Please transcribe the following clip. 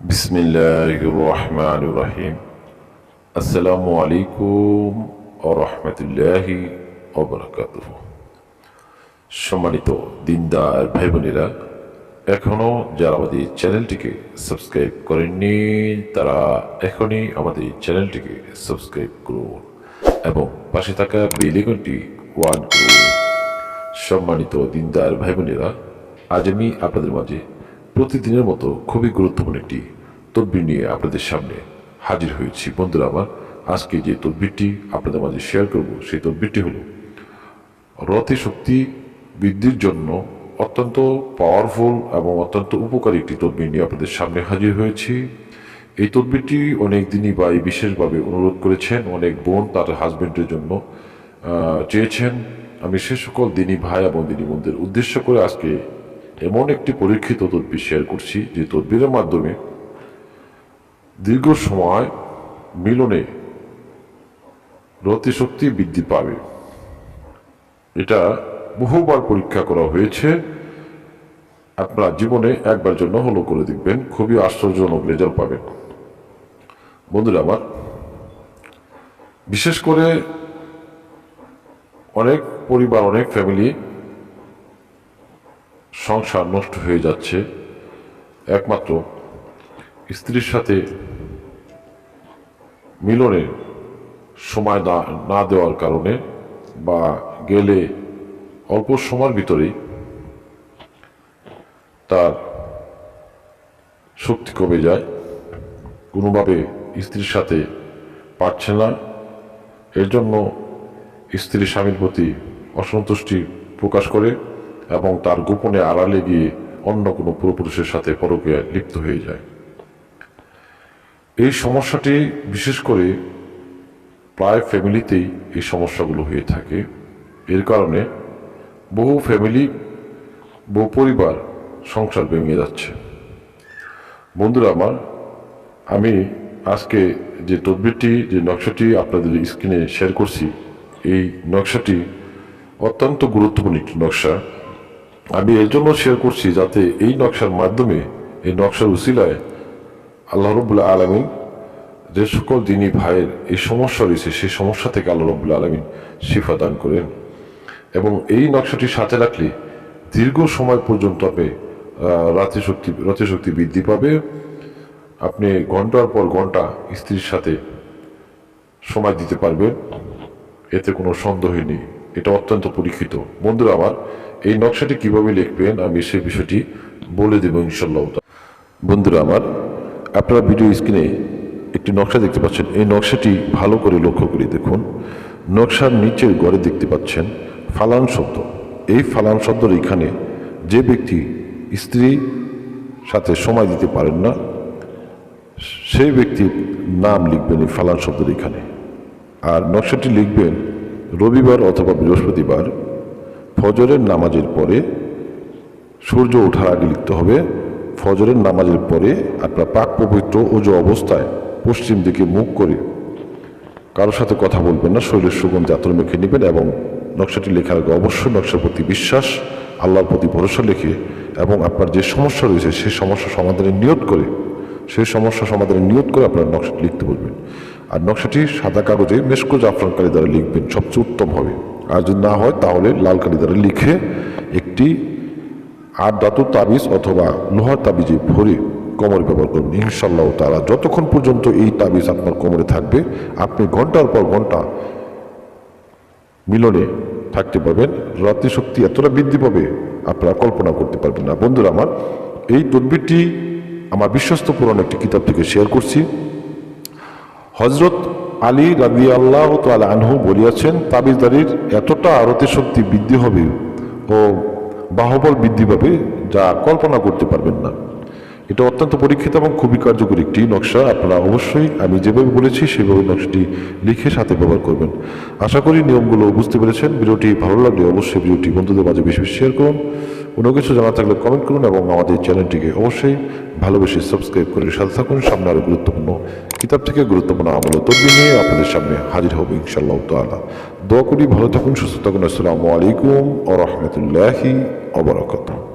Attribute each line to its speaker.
Speaker 1: বিসমিল্লাহ রহমান রহিম আসসালামু আলাইকুম ও রহমতুল্লাহি অবরাকাত সম্মানিত দিনদার ভাই বোনেরা এখনও যারা আমাদের চ্যানেলটিকে সাবস্ক্রাইব করেননি, তারা এখনই আমাদের চ্যানেলটিকে সাবস্ক্রাইব করুন এবং পাশে থাকা বেলিগনটি ওয়ান করুন। সম্মানিত দিনদার ভাই বোনেরা আজ আমি আপনাদের মাঝে প্রতিদিনের মতো খুবই গুরুত্বপূর্ণ একটি তদবির নিয়ে আপনাদের সামনে হাজির হয়েছি। বন্ধুরা, আমার আজকে যে তদবিরটি আপনাদের মাঝে শেয়ার করব, সেই তদবিরটি হলো, রথে শক্তি বৃদ্ধির জন্য অত্যন্ত পাওয়ারফুল এবং অত্যন্ত উপকারী একটি তদবির নিয়ে আপনাদের সামনে হাজির হয়েছি। এই তদবিরটি অনেক দিনই ভাই বিশেষভাবে অনুরোধ করেছেন, অনেক বোন তার হাজবেন্ডের জন্য চেয়েছেন। আমি সে সকল দিনী ভাই এবং দিনী বোনদের উদ্দেশ্য করে আজকে এমন একটি পরীক্ষিত তদবির শেয়ার করছি যে তদবিরের মাধ্যমে দীর্ঘ সময় মিলনে রতি শক্তি বৃদ্ধি পাবে। এটা বহুবার পরীক্ষা করা হয়েছে। আপনার জীবনে একবার জন্য হলো করে দেখবেন, খুবই আশ্চর্যজনক রেজাল্ট পাবেন। বন্ধুরা আমার, বিশেষ করে অনেক পরিবার, অনেক ফ্যামিলি সংসার নষ্ট হয়ে যাচ্ছে। একমাত্র স্ত্রীর সাথে মিলনে সময় না দেওয়ার কারণে বা গেলে অল্প সময়ের ভিতরেই তার শক্তি কমে যায়। কোনোভাবে স্ত্রীর সাথে পারছে না। এর জন্য স্ত্রী স্বামীর প্রতি অসন্তুষ্টি প্রকাশ করে। এবং তার গোপনে আড়ালে গিয়ে অন্য কোনো পুরোপুরুষের সাথে পরকে লিপ্ত হয়ে যায়। এই সমস্যাটি বিশেষ করে প্রায় ফ্যামিলিতেই এই সমস্যাগুলো হয়ে থাকে। এর কারণে বহু ফ্যামিলি, বহু পরিবার সংসার ভেঙে যাচ্ছে। বন্ধুরা আমার, আমি আজকে যে তদবিরটি, যে নকশাটি আপনাদের স্ক্রিনে শেয়ার করছি, এই নকশাটি অত্যন্ত গুরুত্বপূর্ণ একটি নকশা। আমি এর জন্য শেয়ার করছি যাতে এই নকশার মাধ্যমে, এই নকশার উসিলায় আল্লাহ রবুল্লা আলমিন যে সকল দিনী ভাইয়ের এই সমস্যা রয়েছে, সেই সমস্যা থেকে আল্লাহ রবুল্লা আলমিন শিফা দান করেন। এবং এই নকশাটি সাথে রাখলে দীর্ঘ সময় পর্যন্ত আপনি রাতে শক্তি রাতে শক্তি বৃদ্ধি পাবে। আপনি ঘণ্টার পর ঘণ্টা স্ত্রীর সাথে সময় দিতে পারবেন। এতে কোনো সন্দেহই নেই। এটা অত্যন্ত পরীক্ষিত। বন্ধুরা আমার এই নকশাটি কীভাবে লিখবেন আমি সেই বিষয়টি বলে দেব ইনশাল্লাহ বন্ধুরা আমার, আপনারা ভিডিও স্ক্রিনে একটি নকশা দেখতে পাচ্ছেন। এই নকশাটি ভালো করে লক্ষ্য করে দেখুন। নকশার নিচের গড়ে দেখতে পাচ্ছেন ফালান শব্দ। এই ফালান শব্দর এখানে যে ব্যক্তি স্ত্রী সাথে সময় দিতে পারেন না সেই ব্যক্তির নাম লিখবেন এই ফালান শব্দের এখানে। আর নকশাটি লিখবেন রবিবার অথবা বৃহস্পতিবার। ফজরের নামাজের পরে সূর্য ওঠার আগে লিখতে হবে, ফজরের নামাজের পরে আপনার পাক পবিত্র ওজো অবস্থায় পশ্চিম দিকে মুখ করে কারোর সাথে কথা বলবেন না, শরীরের সুগন্ধি আতর মেখে নেবেন এবং নকশাটি লেখার আগে অবশ্যই নকশার প্রতি বিশ্বাস, আল্লাহর প্রতি ভরসা লিখে এবং আপনার যে সমস্যা রয়েছে সেই সমস্যা সমাধানের নিয়ত করে সেই সমস্যা সমাধানের নিয়ত করে আপনার নকশাটি লিখতে বলবেন। আর নকশাটি সাদা কাগজে মেসকো জাফরান কালি দ্বারা লিখবেন, সবচেয়ে উত্তম হবে। আর যদি না হয়, তাহলে লাল কালি দ্বারা লিখে একটি আর ধাতুর তাবিজ অথবা লোহার তাবিজে ভরে কোমরে ব্যবহার করবেন ইনশাল্লাহ তারা যতক্ষণ পর্যন্ত এই তাবিজ আপনার কোমরে থাকবে, আপনি ঘণ্টার পর ঘণ্টা মিলনে থাকতে পারবেন। রাত্রি শক্তি এতটা বৃদ্ধি পাবে, আপনারা কল্পনা করতে পারবেন না। বন্ধুরা আমার, এই তদবিরটি আমার বিশ্বস্ত পুরাণ একটি কিতাব থেকে শেয়ার করছি। হজরত আলী রাবি আল্লাহ তাল আনহু বলিয়াছেন, তাবিজদারির এতটা আরতি শক্তি বৃদ্ধি হবে ও বাহবল বৃদ্ধি পাবে যা কল্পনা করতে পারবেন না। এটা অত্যন্ত পরীক্ষিত এবং খুবই কার্যকরী একটি নকশা। আপনারা অবশ্যই আমি যেভাবে বলেছি, সেভাবে নকশাটি লিখে সাথে ব্যবহার করবেন। আশা করি নিয়মগুলো বুঝতে পেরেছেন। ভিডিওটি ভালো লাগলে অবশ্যই ভিডিওটি বন্ধুদের মাঝে বেশি বেশি শেয়ার করুন। কোনো কিছু জানা থাকলে কমেন্ট করুন এবং আমাদের চ্যানেলটিকে অবশ্যই ভালোবেসে সাবস্ক্রাইব করে সাথে থাকুন। সামনে আরও গুরুত্বপূর্ণ কিতাব থেকে গুরুত্বপূর্ণ আমল ও নিয়ে আপনাদের সামনে হাজির হব ইনশাল্লাহ তালা দোয়া করি, ভালো থাকুন, সুস্থ থাকুন। আসসালামু আলাইকুম ও রহমতুল্লাহি অবরাকাতুহ